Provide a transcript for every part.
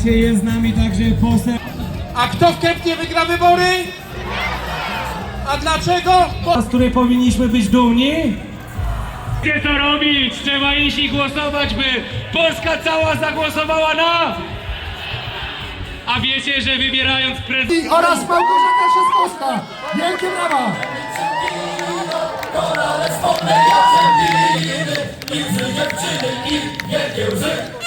Słuchajcie, jest z nami także poseł. A kto w Kępnie wygra wybory? A dlaczego? Bo z której powinniśmy być dumni. Wiecie co robić? Trzeba iść i głosować, by Polska cała zagłosowała na... A wiecie, że wybierając prezydenta... oraz Małgorzata Trzaskowska. Wielkie brawa! I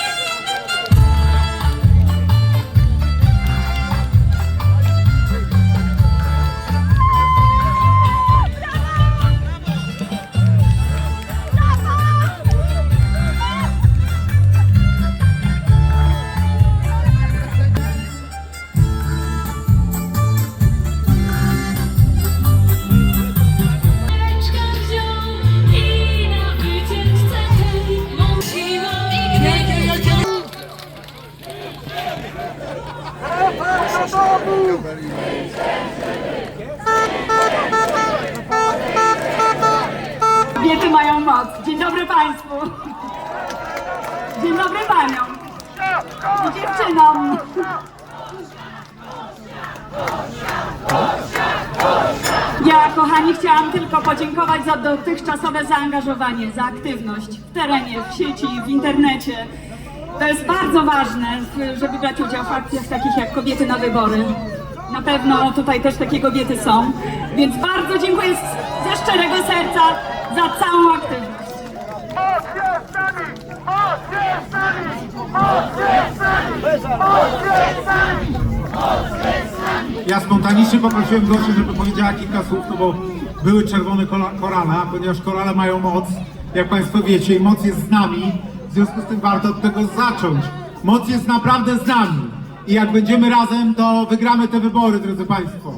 Dzień dobry Paniom. I dziewczynom. Ja, kochani, chciałam tylko podziękować za dotychczasowe zaangażowanie, za aktywność w terenie, w sieci, w internecie. To jest bardzo ważne, żeby brać udział w akcjach takich jak Kobiety na wybory. Na pewno tutaj też takie kobiety są. Więc bardzo dziękuję ze szczerego serca za całą aktywność. Ja spontanicznie poprosiłem Gosię, żeby powiedziała kilka słów, no bo były czerwone korala, ponieważ korale mają moc, jak Państwo wiecie, i moc jest z nami, w związku z tym warto od tego zacząć. Moc jest naprawdę z nami i jak będziemy razem, to wygramy te wybory, drodzy Państwo.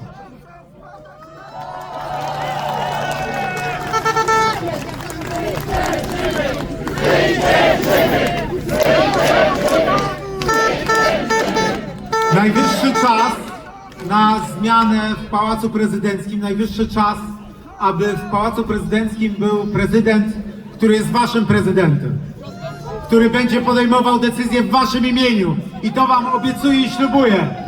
Najwyższy czas na zmianę w Pałacu Prezydenckim, najwyższy czas, aby w Pałacu Prezydenckim był prezydent, który jest waszym prezydentem, który będzie podejmował decyzje w waszym imieniu. I to wam obiecuję i ślubuję.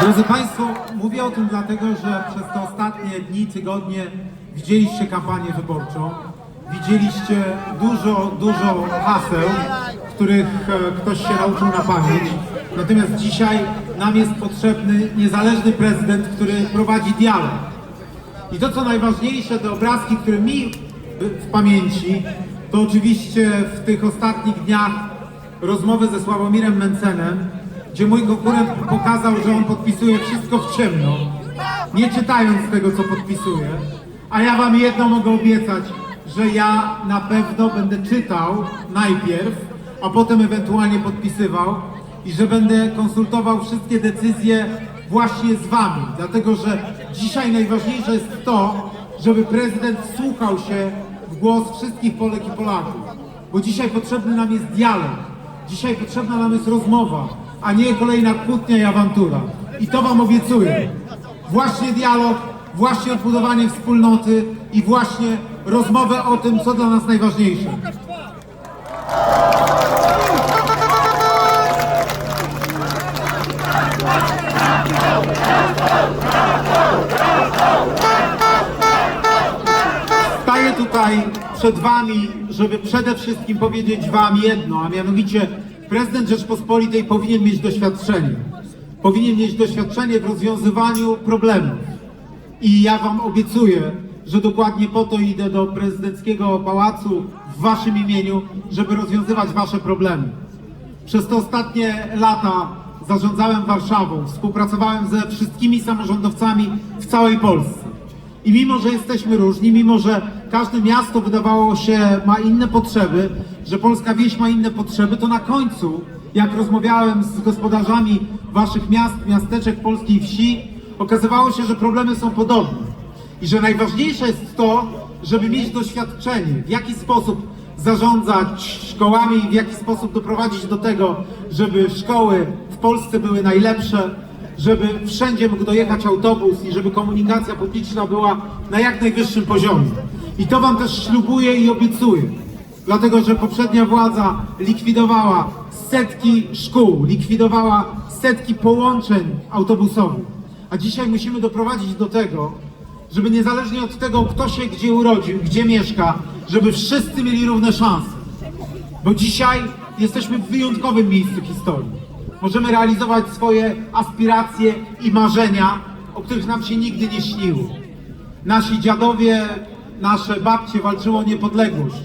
Drodzy Państwo, o tym dlatego, że przez te ostatnie dni, tygodnie widzieliście kampanię wyborczą, widzieliście dużo, dużo haseł, których e, ktoś się nauczył na pamięć. Natomiast dzisiaj nam jest potrzebny niezależny prezydent, który prowadzi dialog. I to, co najważniejsze, te obrazki, które mi w pamięci, to oczywiście w tych ostatnich dniach rozmowy ze Sławomirem Mencenem, gdzie mój konkurent pokazał, że on podpisuje wszystko w ciemno, nie czytając tego, co podpisuje. A ja wam jedno mogę obiecać, że ja na pewno będę czytał najpierw, a potem ewentualnie podpisywał i że będę konsultował wszystkie decyzje właśnie z wami, dlatego że dzisiaj najważniejsze jest to, żeby prezydent wsłuchał się w głos wszystkich Polek i Polaków, bo dzisiaj potrzebny nam jest dialog, dzisiaj potrzebna nam jest rozmowa, a nie kolejna kłótnia i awantura. I to wam obiecuję. Właśnie dialog, właśnie odbudowanie wspólnoty i właśnie rozmowę o tym, co dla nas najważniejsze. Staję tutaj przed Wami, żeby przede wszystkim powiedzieć Wam jedno, a mianowicie prezydent Rzeczpospolitej powinien mieć doświadczenie. Powinien mieć doświadczenie w rozwiązywaniu problemów. I ja Wam obiecuję, że dokładnie po to idę do prezydenckiego pałacu w Waszym imieniu, żeby rozwiązywać Wasze problemy. Przez te ostatnie lata zarządzałem Warszawą, współpracowałem ze wszystkimi samorządowcami w całej Polsce. I mimo, że jesteśmy różni, mimo, że każde miasto wydawało się ma inne potrzeby, że polska wieś ma inne potrzeby, to na końcu, jak rozmawiałem z gospodarzami waszych miast, miasteczek polskiej wsi, okazywało się, że problemy są podobne. I że najważniejsze jest to, żeby mieć doświadczenie, w jaki sposób zarządzać szkołami w jaki sposób doprowadzić do tego, żeby szkoły w Polsce były najlepsze, żeby wszędzie mógł dojechać autobus i żeby komunikacja publiczna była na jak najwyższym poziomie. I to Wam też ślubuję i obiecuję. Dlatego, że poprzednia władza likwidowała setki szkół, likwidowała setki połączeń autobusowych. A dzisiaj musimy doprowadzić do tego, żeby niezależnie od tego, kto się gdzie urodził, gdzie mieszka, żeby wszyscy mieli równe szanse. Bo dzisiaj jesteśmy w wyjątkowym miejscu historii. Możemy realizować swoje aspiracje i marzenia, o których nam się nigdy nie śniło. Nasi dziadowie, nasze babcie walczyły o niepodległość.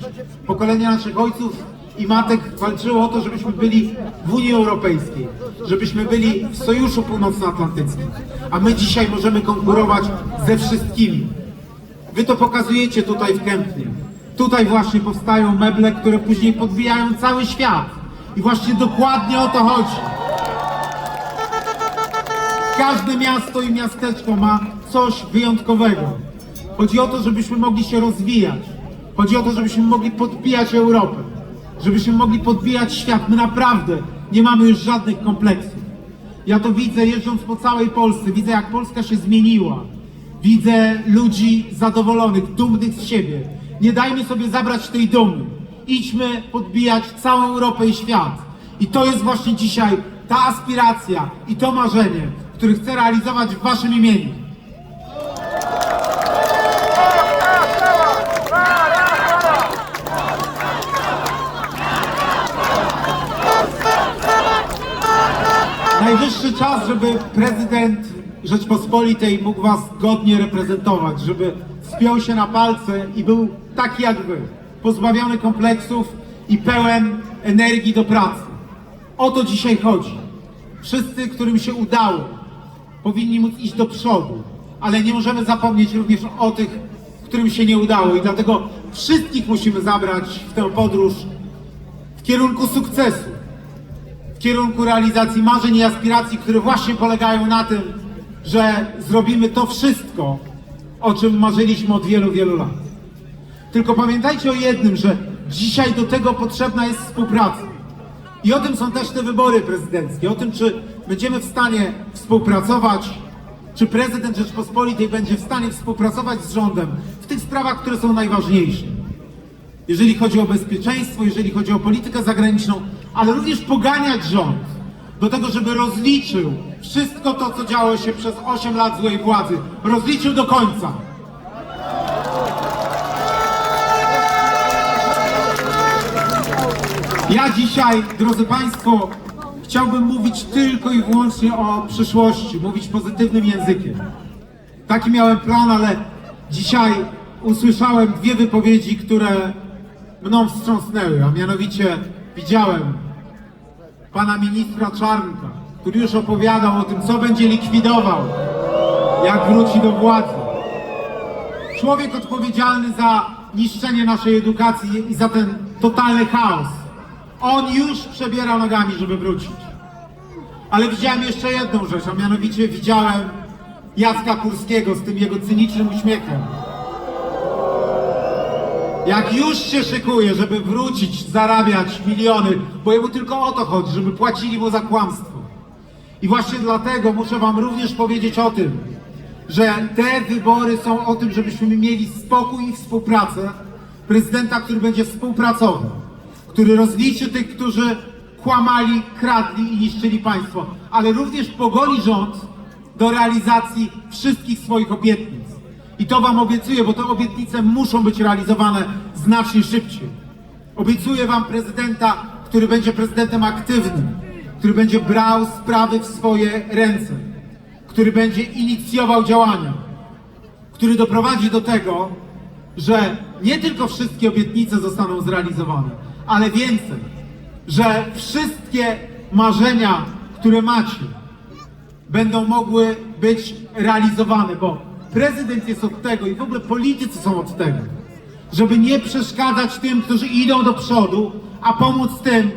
Pokolenia naszych ojców i matek walczyło o to, żebyśmy byli w Unii Europejskiej, żebyśmy byli w Sojuszu Północnoatlantyckim. A my dzisiaj możemy konkurować ze wszystkimi. Wy to pokazujecie tutaj w Kępnie. Tutaj właśnie powstają meble, które później podbijają cały świat. I właśnie dokładnie o to chodzi. Każde miasto i miasteczko ma coś wyjątkowego. Chodzi o to, żebyśmy mogli się rozwijać. Chodzi o to, żebyśmy mogli podbijać Europę. Żebyśmy mogli podbijać świat. My naprawdę nie mamy już żadnych kompleksów. Ja to widzę jeżdżąc po całej Polsce. Widzę, jak Polska się zmieniła. Widzę ludzi zadowolonych, dumnych z siebie. Nie dajmy sobie zabrać tej dumy. Idźmy podbijać całą Europę i świat. I to jest właśnie dzisiaj ta aspiracja i to marzenie, które chcę realizować w Waszym imieniu. Najwyższy czas, żeby prezydent Rzeczpospolitej mógł Was godnie reprezentować, żeby wspiął się na palce i był taki jak Wy, pozbawiony kompleksów i pełen energii do pracy. O to dzisiaj chodzi. Wszyscy, którym się udało, powinni móc iść do przodu, ale nie możemy zapomnieć również o tych, którym się nie udało i dlatego wszystkich musimy zabrać w tę podróż w kierunku sukcesu w kierunku realizacji marzeń i aspiracji, które właśnie polegają na tym, że zrobimy to wszystko, o czym marzyliśmy od wielu, wielu lat. Tylko pamiętajcie o jednym, że dzisiaj do tego potrzebna jest współpraca. I o tym są też te wybory prezydenckie, o tym, czy będziemy w stanie współpracować, czy prezydent Rzeczpospolitej będzie w stanie współpracować z rządem w tych sprawach, które są najważniejsze jeżeli chodzi o bezpieczeństwo, jeżeli chodzi o politykę zagraniczną, ale również poganiać rząd do tego, żeby rozliczył wszystko to, co działo się przez 8 lat złej władzy. Rozliczył do końca. Ja dzisiaj, drodzy Państwo, chciałbym mówić tylko i wyłącznie o przyszłości, mówić pozytywnym językiem. Taki miałem plan, ale dzisiaj usłyszałem dwie wypowiedzi, które mną wstrząsnęły, a mianowicie widziałem pana ministra Czarnka, który już opowiadał o tym, co będzie likwidował, jak wróci do władzy. Człowiek odpowiedzialny za niszczenie naszej edukacji i za ten totalny chaos. On już przebiera nogami, żeby wrócić. Ale widziałem jeszcze jedną rzecz, a mianowicie widziałem Jacka Kurskiego z tym jego cynicznym uśmiechem. Jak już się szykuje, żeby wrócić, zarabiać miliony, bo jemu tylko o to chodzi, żeby płacili mu za kłamstwo. I właśnie dlatego muszę Wam również powiedzieć o tym, że te wybory są o tym, żebyśmy mieli spokój i współpracę prezydenta, który będzie współpracował, który rozliczy tych, którzy kłamali, kradli i niszczyli państwo, ale również pogoni rząd do realizacji wszystkich swoich obietnic. I to Wam obiecuję, bo te obietnice muszą być realizowane znacznie szybciej. Obiecuję Wam prezydenta, który będzie prezydentem aktywnym, który będzie brał sprawy w swoje ręce, który będzie inicjował działania, który doprowadzi do tego, że nie tylko wszystkie obietnice zostaną zrealizowane, ale więcej, że wszystkie marzenia, które macie, będą mogły być realizowane, bo prezydent jest od tego i w ogóle politycy są od tego, żeby nie przeszkadzać tym, którzy idą do przodu, a pomóc tym,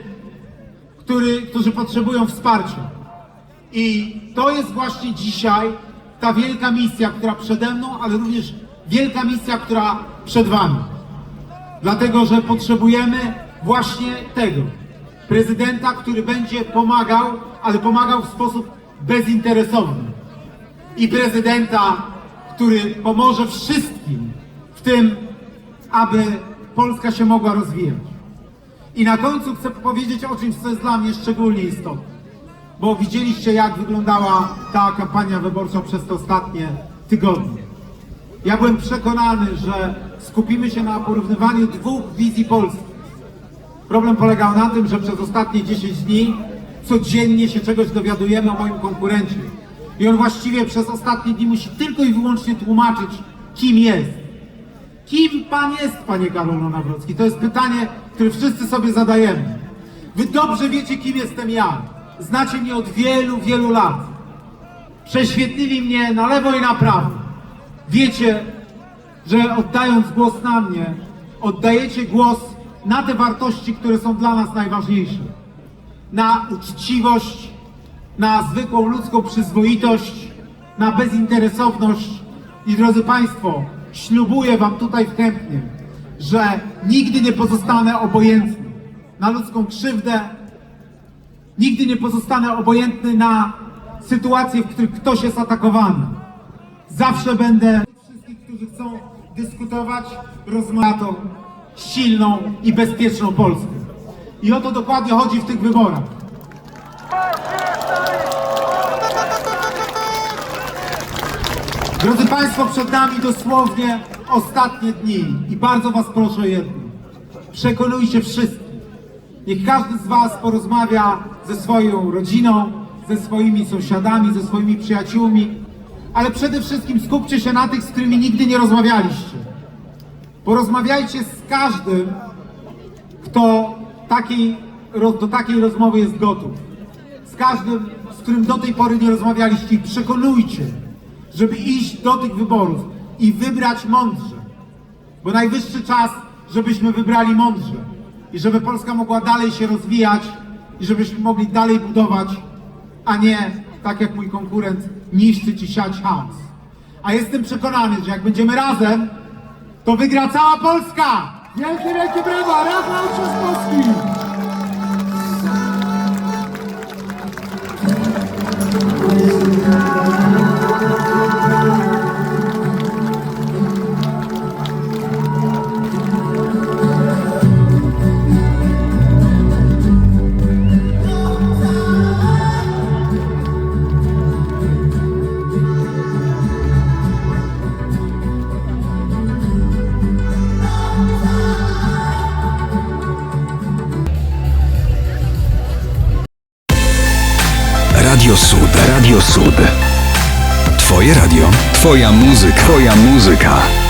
który, którzy potrzebują wsparcia. I to jest właśnie dzisiaj ta wielka misja, która przede mną, ale również wielka misja, która przed Wami. Dlatego, że potrzebujemy właśnie tego. Prezydenta, który będzie pomagał, ale pomagał w sposób bezinteresowny. I prezydenta, który pomoże wszystkim w tym, aby Polska się mogła rozwijać. I na końcu chcę powiedzieć o czymś, co jest dla mnie szczególnie istotne. Bo widzieliście, jak wyglądała ta kampania wyborcza przez te ostatnie tygodnie. Ja byłem przekonany, że skupimy się na porównywaniu dwóch wizji Polski. Problem polegał na tym, że przez ostatnie 10 dni codziennie się czegoś dowiadujemy o moim konkurencie. I on właściwie przez ostatnie dni musi tylko i wyłącznie tłumaczyć, kim jest. Kim pan jest, panie Karolu Nawrocki? To jest pytanie, które wszyscy sobie zadajemy. Wy dobrze wiecie, kim jestem ja. Znacie mnie od wielu, wielu lat. Prześwietlili mnie na lewo i na prawo. Wiecie, że oddając głos na mnie, oddajecie głos na te wartości, które są dla nas najważniejsze. Na uczciwość, na zwykłą ludzką przyzwoitość, na bezinteresowność. I drodzy Państwo, ślubuję Wam tutaj w Kępnie, że nigdy nie pozostanę obojętny na ludzką krzywdę, nigdy nie pozostanę obojętny na sytuacje, w których ktoś jest atakowany. Zawsze będę wszystkich, którzy chcą dyskutować, rozmawiać silną i bezpieczną Polskę. I o to dokładnie chodzi w tych wyborach. Drodzy Państwo, przed nami dosłownie ostatnie dni i bardzo Was proszę o jedno. Przekonujcie wszystkich. Niech każdy z Was porozmawia ze swoją rodziną, ze swoimi sąsiadami, ze swoimi przyjaciółmi, ale przede wszystkim skupcie się na tych, z którymi nigdy nie rozmawialiście. Porozmawiajcie z każdym, kto do takiej rozmowy jest gotów. Z każdym, z którym do tej pory nie rozmawialiście i przekonujcie, żeby iść do tych wyborów i wybrać mądrze. Bo najwyższy czas, żebyśmy wybrali mądrze i żeby Polska mogła dalej się rozwijać i żebyśmy mogli dalej budować, a nie tak jak mój konkurent niszczyć i siać chaos. A jestem przekonany, że jak będziemy razem, to wygra cała Polska! Wielkie, wielkie brawa! Rafał Trzaskowski! Radio Twoja muzyka. Twoja muzyka.